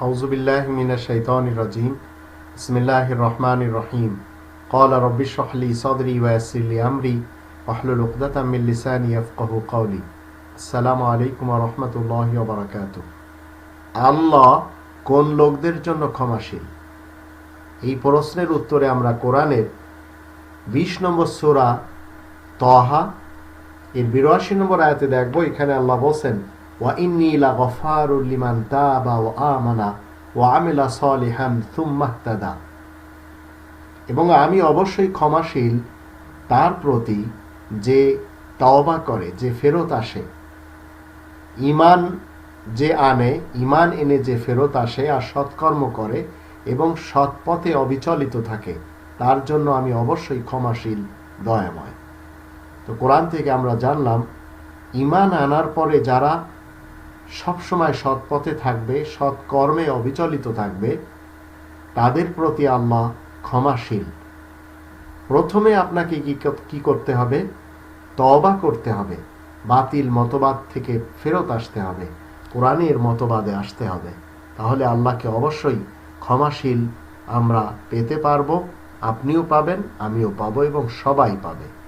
أعوذ بالله من الشيطان الرجيم بسم الله الرحمن الرحيم قال رب اشرح لي صدري ويسر لي أمري واحلل عقدة من لساني يفقه قولي السلام عليكم ورحمة الله وبركاته আল্লাহ কোন লোকদের জন্য ক্ষমাশীল এই প্রশ্নের উত্তরে আমরা কোরআনের বিশ নম্বর সোরা তহা এর বিরাশি নম্বর আয়াতে দেখবো এখানে আল্লাহ বলছেন লিমান তাবা ওয়া আমানা ওয়া আমিলা সালিহান সুম্মা ইহতাদা এবং আমি অবশ্যই ক্ষমাশীল তার প্রতি যে তওবা করে, যে ফেরত আসে। ইমান যে আনে ইমান এনে যে ফেরত আসে আর সৎকর্ম করে এবং সৎ পথে অবিচলিত থাকে, তার জন্য আমি অবশ্যই ক্ষমাশীল, দয়াময়। তো কোরআন থেকে আমরা জানলাম ইমান আনার পরে যারা সবসময় সৎ পথে থাকবে সৎ কর্মে অবিচলিত থাকবে, তাদের প্রতি আল্লাহ ক্ষমাশীল। প্রথমে আপনাকে কি কর- কি করতে হবে? তবা করতে হবে। বাতিল মতবাদ থেকে ফেরত আসতে হবে। কোরআনের মতবাদে আসতে হবে। তাহলে আল্লাহকে অবশ্যই ক্ষমাশীল আমরা পেতে পারব। আপনিও পাবেন, আমিও পাবো এবং সবাই পাবে।